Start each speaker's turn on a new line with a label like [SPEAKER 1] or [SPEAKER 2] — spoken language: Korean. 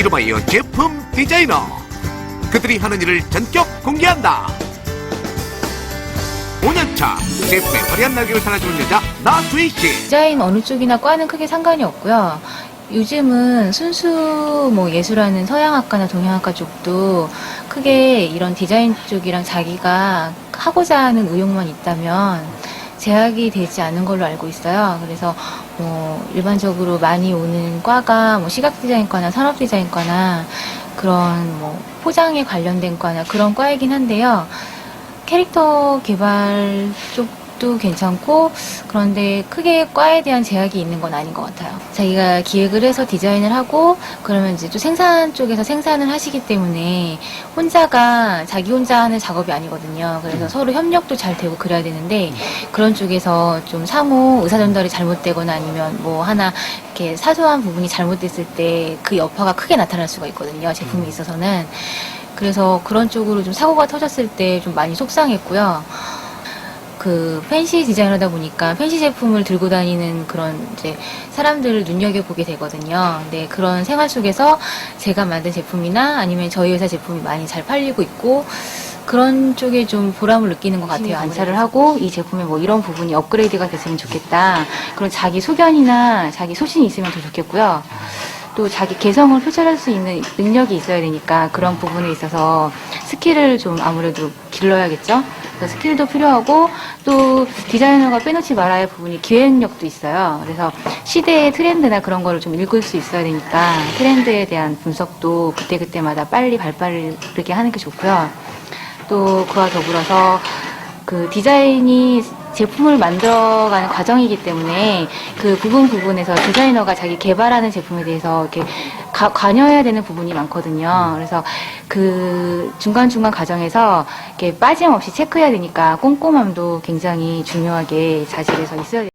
[SPEAKER 1] 이름하여 제품 디자이너. 그들이 하는 일을 전격 공개한다. 5년차 제품의 화려한 날개를 달아주는 여자 나수희 씨.
[SPEAKER 2] 디자인 어느 쪽이나 과는 크게 상관이 없고요. 요즘은 순수 뭐 예술하는 서양학과나 동양학과 쪽도 크게 이런 디자인 쪽이랑 자기가 하고자 하는 의욕만 있다면 제약이 되지 않은 걸로 알고 있어요. 그래서 뭐 일반적으로 많이 오는 과가 뭐 시각 디자인과나 산업 디자인과나 그런 뭐 포장에 관련된 과나 그런 과이긴 한데요. 캐릭터 개발 쪽 도 괜찮고 그런데 크게 과에 대한 제약이 있는 건 아닌 것 같아요. 자기가 기획을 해서 디자인을 하고 그러면 이제 또 생산 쪽에서 생산을 하시기 때문에 혼자가 자기 혼자 하는 작업이 아니거든요. 그래서 서로 협력도 잘 되고 그래야 되는데 그런 쪽에서 좀 상호 의사 전달이 잘못되거나 아니면 뭐 하나 이렇게 사소한 부분이 잘못됐을 때 그 여파가 크게 나타날 수가 있거든요. 제품에 있어서는. 그래서 그런 쪽으로 좀 사고가 터졌을 때 좀 많이 속상했고요. 그 팬시 디자인하다 보니까 팬시 제품을 들고 다니는 그런 이제 사람들을 눈여겨보게 되거든요. 근데 그런 생활 속에서 제가 만든 제품이나 아니면 저희 회사 제품이 많이 잘 팔리고 있고 그런 쪽에 좀 보람을 느끼는 것 같아요. 안사를 하고 이 제품에 뭐 이런 부분이 업그레이드가 됐으면 좋겠다. 그런 자기 소견이나 자기 소신이 있으면 더 좋겠고요. 또 자기 개성을 표출할 수 있는 능력이 있어야 되니까 그런 부분에 있어서 스킬을 좀 아무래도 길러야겠죠. 그래서 스킬도 필요하고 또 디자이너가 빼놓지 말아야 할 부분이 기획력도 있어요. 그래서 시대의 트렌드나 그런 거를 좀 읽을 수 있어야 되니까 트렌드에 대한 분석도 그때그때마다 빨리 발빠르게 하는 게 좋고요. 또 그와 더불어서 그 디자인이 제품을 만들어가는 과정이기 때문에 그 부분 부분에서 디자이너가 자기 개발하는 제품에 대해서 이렇게 가- 관여해야 되는 부분이 많거든요. 그래서 그 중간중간 과정에서 이렇게 빠짐없이 체크해야 되니까 꼼꼼함도 굉장히 중요하게 자질에서 있어야 돼요.